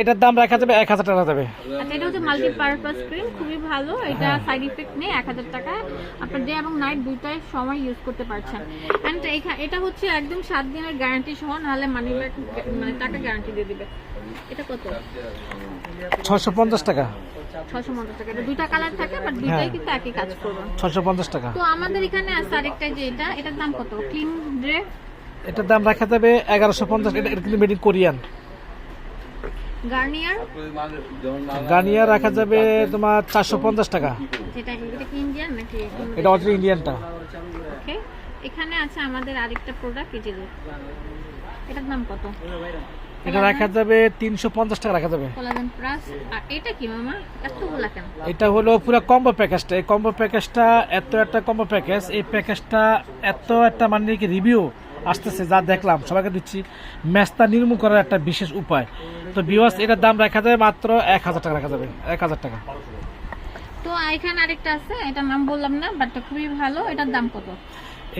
এটার দাম রাখা যাবে এক হাজার টাকা যাবে। আচ্ছা এটা হচ্ছে মাল্টিপারপাস ক্রিম খুবই ভালো। এটা সাইড ইফেক্ট নেই এক হাজার টাকা। আপনার ডে এবং নাইট দুইটাই সময় ইউজ করতে পারছেন। অ্যান্ড এটা হচ্ছে একদম সাত দিনের গ্যারান্টি সহ নাহলে মানি ব্যাক মানে টাকা গ্যারান্টি দিয়ে দিবে। এটা কত? ছশো পঞ্চাশ টাকা। ছশো পঞ্চাশ টাকা। এটা দুইটা কালার থাকে বাট দুইটাই হ্যাঁ। কিন্তু একই কাজ করবে। ছশো পঞ্চাশ টাকা। তো আমাদের এখানে আছে আরেকটা যে এটা এটার দাম কত? ক্লিন ড্রে এটার দাম রাখা যাবে এগারোশো পঞ্চাশ এটা এটা কিন্তু made in Korean Garnier? Garnier রাখা যাবে তোমার চারশো পঞ্চাশ টাকা। এটা কি ইন্ডিয়ান এটা অরিজিনাল ইন্ডিয়ানটা ওকে এখানে আছে আমাদের আরেকটা প্রোডাক্ট এই যে এটার দাম কত? এটা রাখা যাবে তিনশো পঞ্চাশ টাকা রাখা যাবে। কোলাজেন প্লাস আর এটা কি মামা? এতগুলা কেন? এটা হলো পুরো কম্বো প্যাকেজটা এই কম্বো প্যাকেজটা এত একটা কম্বো প্যাকেজ এই প্যাকেজটা এত একটা মানে কি রিভিউ আসতেছে যা দেখলাম সবাইকে দিচ্ছি। ম্যাচটা নির্মূল করার একটা বিশেষ উপায়। তো বিওয়াস এটার দাম রাখা যাবে মাত্র এক হাজার টাকা রাখা যাবে এক হাজার টাকা। তো এখানে আরেকটা আছে এটার নাম বললাম না বাট খুবই ভালো এটার দাম কত?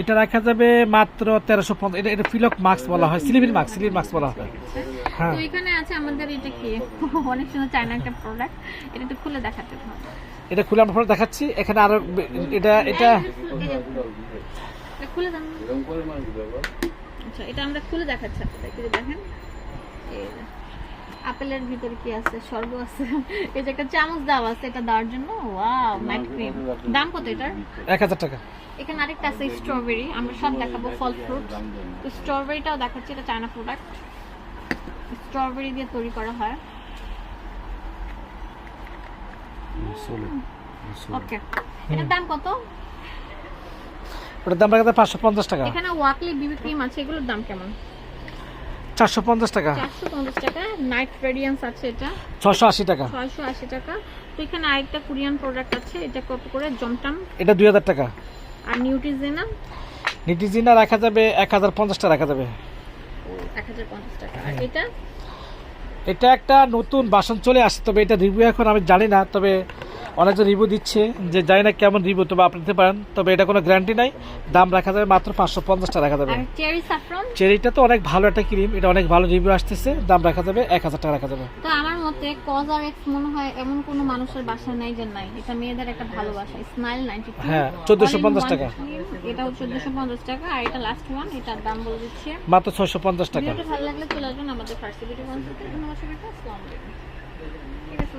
এটা রাখা যাবে মাত্র তেরোশো পঞ্চাশ এটা এটা ফিলক মাস্ক বলা হয় সিলিভির মাস্ক সিলিভির মাস্ক বলা হয়। হ্যাঁ। তো এখানে আছে আমাদের এটা কি? অনেক সুন্দর চায়না একটা প্রোডাক্ট এটা একটু খুলে দেখাতে হবে। এটা খুলে আমরা দেখাচ্ছি এখানে আরও এটা এটা এটা খুলে দেন আচ্ছা এটা আমরা খুলে দেখাচ্ছি আপনাদেরকে দেখেন এই আপেলের ভিতরে কি আছে? সর্ব আছে। এই যে একটা চামচ দেওয়া আছে এটা দেওয়ার জন্য। Wow night cream. দাম কত এটার? টাকা। এখানে আরেকটা আছে স্ট্রবেরি। আমরা সব দেখাবো ফল ফ্রুট। তো স্ট্রবেরিটাও দেখাচ্ছি এটা চায়না প্রোডাক্ট স্ট্রবেরি দিয়ে তৈরি করা হয়। ওকে। এটার দাম কত? ওটার দাম রাখা পাঁচশো পঞ্চাশ টাকা। এখানে ওয়াকলি বিবি ক্রিম আছে এগুলোর দাম কেমন? চারশো পঞ্চাশ টাকা। চারশো পঞ্চাশ টাকা। নাইট রেডিয়েন্স আছে এটা। ছশো আশি টাকা। ছয়শো আশি টাকা। তো এখানে আরেকটা কোরিয়ান প্রোডাক্ট আছে এটা কত করে? জমটাম এটা দুই হাজার টাকা। আর নিউট্রিজেনা রাখা যাবে এক হাজার পঞ্চাশ টাকা রাখা যাবে। এক হাজার পঞ্চাশ টাকা। আর এটা? এটা একটা নতুন বাসন চলে আসছে তবে এটা রিভিউ এখন আমি জানি না তবে অনেকজন রিভিউ দিচ্ছে যে জানি না কেমন রিভিউ তবে আপনি দিতে পারেন। তবে এটা কোনো গ্যারান্টি নাই। দাম রাখা যাবে মাত্র পাঁচশো পঞ্চাশ টাকা রাখা যাবে। চেরিটা তো অনেক ভালো একটা ক্রিম এটা অনেক ভালো রিভিউ আসতেছে। দাম রাখা যাবে এক হাজার টাকা রাখা যাবে। তো আমার মতে কজ আর এক্স মনে হয় এমন কোনো মানুষের বাসা নাই যে নাই। এটা মেয়েদের একটা ভালোবাসা। স্মাইল নাইনটি হ্যাঁ, 1450 টাকা। এটাও চোদ্দশো পঞ্চাশ টাকা। আর এটা লাস্ট ওয়ান এটার দাম বলে দিচ্ছি। মাত্র ছয়শো পঞ্চাশ টাকা। ভালো লাগলে চলে আসবেন আমাদের ভিডিও কনসার্টে ধন্যবাদ সবাইকে আসসালামু আলাইকুম।